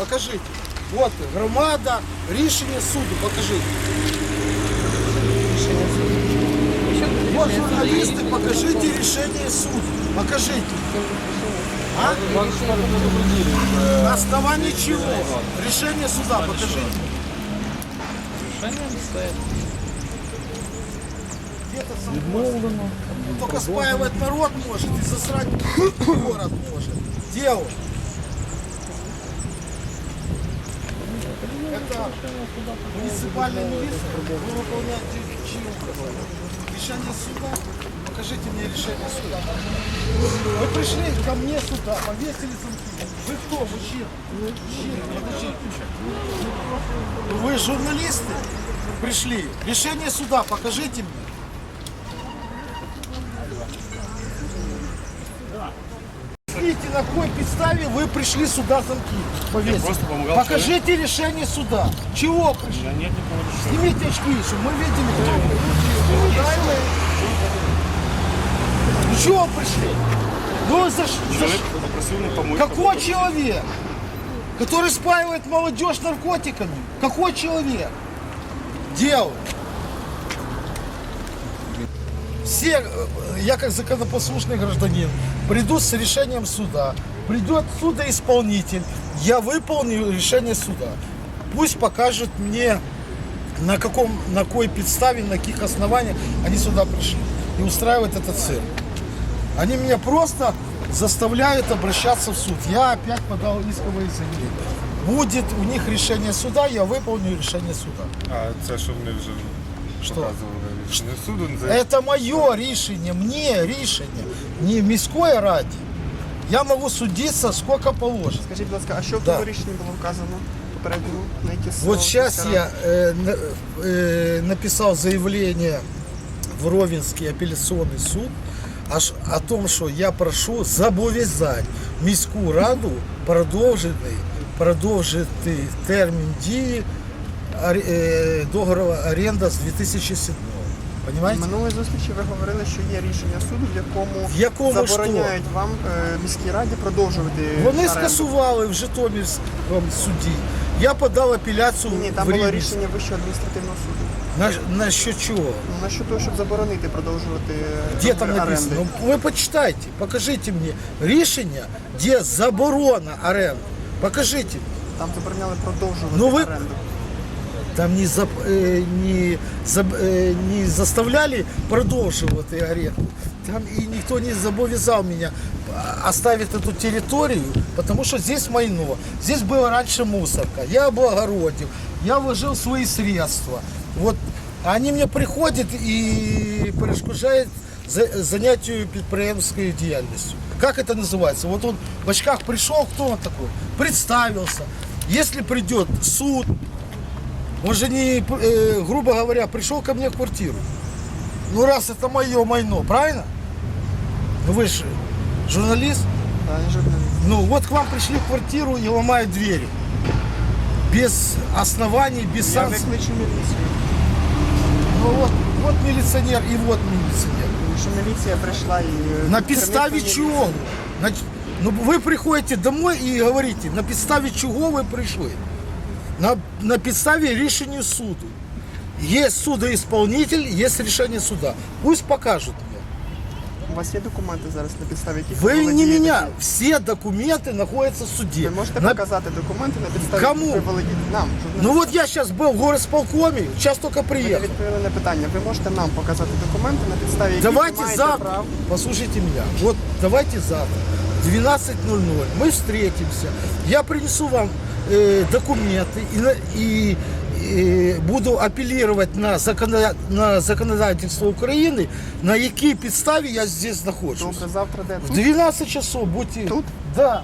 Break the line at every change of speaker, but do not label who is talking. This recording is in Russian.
Покажите. Вот громада, рішення суду, покажите. Вот журналисты, покажите решение суда. Покажите. А? На основании чего? Решение суда покажите. Где-то сам-
Відмовлено.
Только спаивать народ может и засрать город может. Где Это муниципальная милиция. Вы выполняете указания? Решение суда. Покажите мне решение суда. Вы пришли ко мне сюда, повесили замки. Вы кто, мужчина? Мужчина, подождите. Вы журналисты? Пришли. Решение суда покажите мне. Объясните, на какой подставе вы пришли сюда замки повесить?
просто помогал
Покажите решение суда. Чего пришли?
Да нет никакого решения.
Снимите очки, чтобы мы видели, кто вы. Правильно? Ну чего пришли? Ну за, ш- за
Человек попросил помочь.
Какой человек? Который спаивает молодежь наркотиками? Какой человек? Он? Все, э, я как законопослушный гражданин, приду с решением суда. Придет судоисполнитель, я выполню решение суда. Пусть покажет мне, на каком, на какой подставе, на каких основаниях они сюда пришли. И устраивают этот цирк. Они меня просто заставляют обращаться в суд. Я опять подал исковое заявление. Будет у них решение суда, я выполню решение суда.
А це що вони вже
Що?
показували рішення суду. Це...
Это мое решение, мне решение, не міської раді. Я можу судитися сколько положено.
Скажіть, будь ласка, а що в
Да.
тому рішенні було вказано попередньому? На які
Вот
сроки,
сейчас я э, на- э, написал заявление в Ровенский апелляционный суд аж о том, что я прошу зобов'язати міську раду продовжити, продовжити термін дії е, договору оренда з 2007 Понимаете?
Минулої зустрічі ви говорили, що є рішення суду, в якому,
В якому
забороняють вам е, міській раді продовжувати
Вони
оренду.
скасували в Житомирському суді. Я подав апеляцію
Ні, там
в
було рішення Вищого адміністративного суду.
На, на що чого?
Ну, на що того, щоб заборонити продовжувати е,
Где там написано? Ну, ви почитайте, покажите мені рішення, де заборона оренди. Покажите.
Там забороняли продовжувати
Ну, ви-
оренду.
Там не, зап, э, не, заб- э, не заставляли продовжувати оренду. Там и никто не зобовязал меня а, оставить эту территорию, потому что здесь майно. Здесь была раньше мусорка. Я облагородил, я вложил свои средства. Вот они мне приходят и перешкоджають за- заняттю підприємською діяльністю. Как это называется? Вот он в очках пришел, кто он такой? Представился. Если придет суд, он же не, э, грубо говоря, пришел ко мне в квартиру. Ну раз это мое майно, правильно? Ну вы же журналист.
Та, не журналіст.
Ну вот к вам пришли в квартиру и ломают двери. Без оснований, без
Я
санкций.
викличу міліцію.
Ну вот, вот милиционер и вот милиционер.
Якщо міліція прийшла і е,
На
керівництво
підставі
міліції-
чого? На- Ну, ви приходите домой і говорите, на підставі чого ви прийшли? На, на підставі рішення суду. Є судоісполнитель, є рішення суда. Пусть покажуть мені.
У вас є документи зараз на підставі яких
Ви не
володієте
мене.
цим?
Всі документи знаходяться в суді.
Ви можете
На-
показати документи на підставі
Кому?
яких ви володієте нам, журналістам?
Ну от я зараз був в горосполкомі, зараз тільки
Ви не
приїхав.
відповіли на питання. Ви можете нам показати документи на підставі яких ви
Давайте
маєте
завтра,
право.
послушайте меня, вот давайте завтра, 12.00, мы встретимся, я принесу вам э, документы и, на- и, э, буду апеллировать на, законо- на законодательство Украины, на якій підставі я здесь нахожусь.
Добре, завтра де?
В
Тут?
12 часов будьте...
Тут?
Да.